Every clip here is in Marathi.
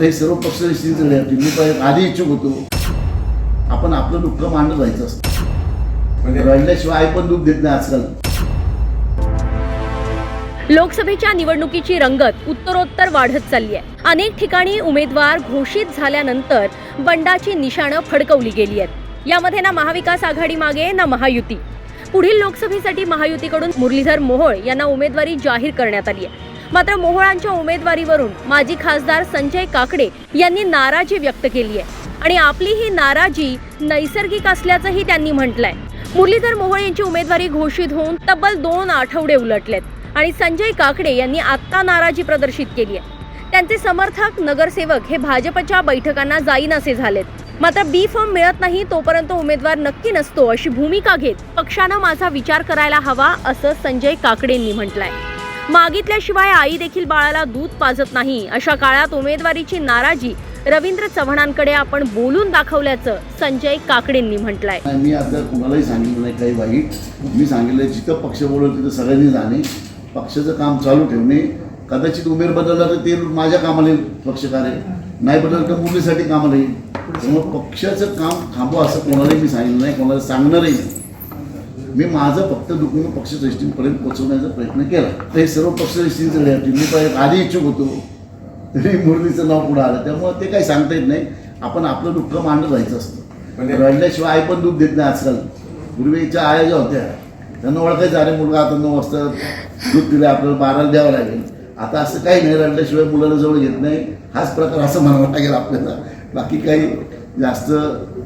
हे सर्व पक्ष निश्चित मी पण आधी इच्छुक होतो. आपण आपलं दुःख मांडत राहायचं असतं. म्हणजे? रडल्याशिवाय आई पण दूध देत नाही आजकाल. लोकसभेच्या निवडणुकीची रंगत उत्तरोत्तर वाढत चालली आहे. अनेक ठिकाणी उमेदवार घोषित झाल्यानंतर बंडाची निशाणं फडकवली गेली आहेत. यामध्ये ना महाविकास आघाडी मागे ना महायुती. पुढील लोकसभेसाठी महायुतीकडून मुरलीधर मोहोळ यांना उमेदवारी जाहीर करण्यात आली आहे. मात्र मोहोळांच्या उमेदवारीवरून माजी खासदार संजय काकडे यांनी नाराजी व्यक्त केली आहे. आणि आपली ही नाराजी नैसर्गिक असल्याचंही त्यांनी म्हटलंय. मुरलीधर मोहोळ यांची उमेदवारी घोषित होऊन तब्बल दोन आठवडे उलटलेत. आणि संजय काकडे यांनी आत्ता नाराजी प्रदर्शित केली आहे. त्यांचे समर्थक नगरसेवक हे भाजपच्या बैठकांना जाईनासे झालेत. मात्र बी फॉर्म मिळत नाही तोपर्यंत उमेदवार नक्की नसतो अशी भूमिका घेत पक्षानं माझा विचार करायला हवा असं संजय काकडेंनी म्हटलंय. मागितल्याशिवाय आई देखील बाळाला दूध पाजत नाही. अशा काळात उमेदवारीची नाराजी रवींद्र चव्हाणांकडे आपण बोलून दाखवल्याचं संजय काकडेंनी म्हटलंय. मी आता कुणालाही सांगितलं नाही काही वाईट मी सांगितलं जिथं पक्ष बोलवलं तिथं सगळ्यांनी जाणे. पक्षाचं काम चालू ठेवणे. कदाचित उमेर बदलला तर ते माझ्या कामाला येईल पक्ष नाही बदललं तर मुलीसाठी कामाला येईल. त्यामुळे पक्षाचं काम थांबवा असं कोणालाही मी सांगितलं नाही कोणाला सांगणारही नाही. मी माझं फक्त दुखून पक्ष श्रेष्ठीपर्यंत पोहोचवण्याचा प्रयत्न केला. तर हे सर्व पक्ष श्रेष्ठींकडे मी पण आधी इच्छुक होतो. तरी मुरलीचं नाव पुढं आलं. त्यामुळे ते काही सांगता येत नाही. आपण आपलं दुःख मांडत राहायचं असतं. म्हणजे- रडल्याशिवाय आई पण दूध देत नाही आजकाल. पूर्वीच्या आया ज्या होत्या त्यांना ओळखायचं अरे मुलगा आता नऊ वाजता दूध दिलं आपल्याला बाराला द्यावं लागेल. आता असं काही नाही. रडल्याशिवाय मुलाला जवळ घेत नाही. हाच प्रकार असं म्हणावं लागेल आपल्याला. बाकी काही जास्त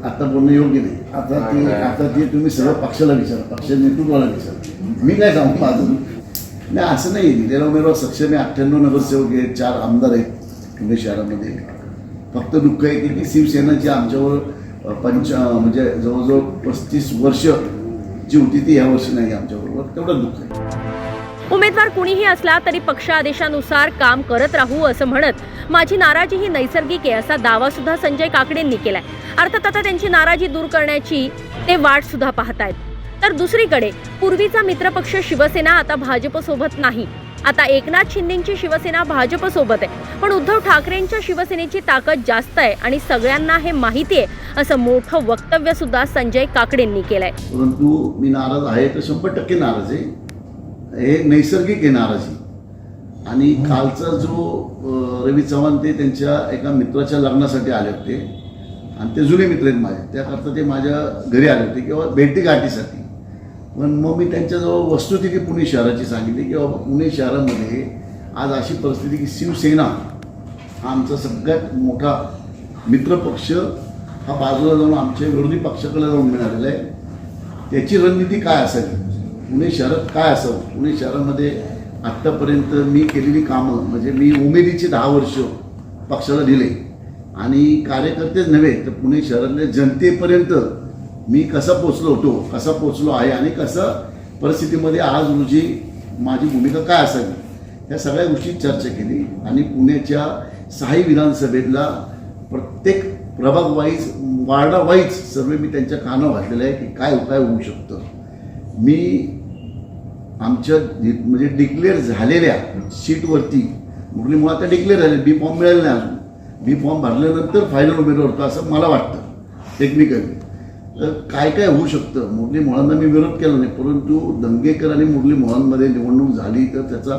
आता बोलणं योग्य नाही. आता ते आता ते तुम्ही सर्व पक्षाला विचारा. पक्ष नेतृत्वाला विचारा. मी काय सांगू माझं नाही असं नाही. दिलेला उमेदवार सक्षम आहे. अठ्ठ्याण्णव नगरसेवक आहेत. चार आमदार आहेत. पुणे शहरामध्ये. फक्त दुःख आहे की शिवसेनाची आमच्यावर पंच म्हणजे जवळजवळ पस्तीस वर्ष जी होती ती या वर्षी नाही आमच्याबरोबर. तेवढं दुःख आहे. उमेदवार कुणीही असला तरी पक्ष आदेशानुसार काम करत राहू असं म्हणत माझी नाराजी ही नैसर्गिक आहे असा दावा सुद्धा संजय काकडेंनी केलाय. अर्थात आता त्यांची नाराजी दूर करण्याची ते वाट सुद्धा पाहतायत. तर दुसरीकडे पूर्वीचा मित्रपक्ष शिवसेना आता भाजपसोबत नाही. आता एकनाथ शिंदेची शिवसेना भाजपसोबत आहे. पण उद्धव ठाकरेंच्या शिवसेनेची ताकद जास्त आहे आणि सगळ्यांना हे माहिती आहे असं मोठं वक्तव्य सुद्धा संजय काकडेंनी केलंय. परंतु मी नाराज आहे तर शंभर टक्के नाराज आहे. हे नैसर्गिक आहे नाराजी. आणि कालचा जो रवी चव्हाण ते त्यांच्या एका मित्राच्या लग्नासाठी आले होते आणि ते जुने मित्र आहेत माझे त्याकरता ते माझ्या घरी आले होते किंवा भेटीगाठीसाठी पण मग मी त्यांच्याजवळ वस्तुस्थिती पुणे शहराची सांगितली की बाबा पुणे शहरामध्ये आज अशी परिस्थिती की शिवसेना हा आमचा सगळ्यात मोठा मित्रपक्ष हा बाजूला जाऊन आमच्या विरोधी पक्षाकडे जाऊन मिळालेला आहे. त्याची रणनीती काय असावी पुणे शहरात काय असावं? पुणे शहरामध्ये आत्तापर्यंत मी केलेली कामं म्हणजे मी उमेदीचे दहा वर्ष पक्षाला दिले. आणि कार्यकर्तेच नव्हे तर पुणे शहरातल्या जनतेपर्यंत मी कसा पोचलो होतो कसा पोचलो आहे आणि कसं परिस्थितीमध्ये आज रोजी माझी भूमिका काय असावी या सगळ्या गोष्टी चर्चा केली. आणि पुण्याच्या सहाही विधानसभेतला प्रत्येक प्रभाग वाईज वार्डा वाईज सर्व मी त्यांच्या कानं घातलेलं आहे की काय उपाय होऊ शकतं. मी आमच्या म्हणजे डिक्लेअर झालेल्या सीटवरती मुरली मुळात आता डिक्लेअर झाले बी फॉर्म मिळाले नाही अजून. बी फॉर्म भरल्यानंतर फायनल उमेदवार होतो असं मला वाटतं टेक्निकली तर काय काय होऊ शकतं? मुरली मोहळांना मी विरोध केला नाही परंतु दंगेकर आणि मुरली मोहळांमध्ये निवडणूक झाली तर त्याचा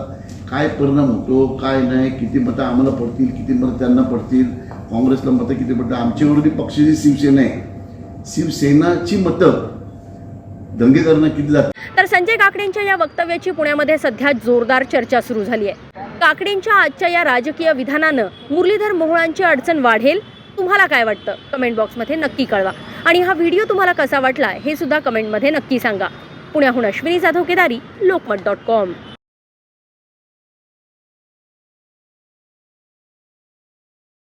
काय परिणाम होतो काय नाही किती मतं आम्हाला पडतील किती मतं त्यांना पडतील काँग्रेसला मतं किती पडतं आमची विरोधी पक्ष जी शिवसेना आहे शिवसेनाची मतं दंगेकरांना किती जातील तर संजय काकडेंच्या या वक्तव्याची पुण्यामध्ये सध्या जोरदार चर्चा सुरू झाली आहे. काकडेंच्या आजच्या या राजकीय विधानानं मुरलीधर मोहोळांची अडचण वाढेल? तुम्हाला काय वाटतं? कमेंट बॉक्समध्ये नक्की कळवा. आणि हा व्हिडिओ तुम्हाला कसा वाटला हे सुद्धा कमेंटमध्ये नक्की सांगा. पुण्याहून अश्विनी जाधव केदारी लोकमत डॉट कॉम.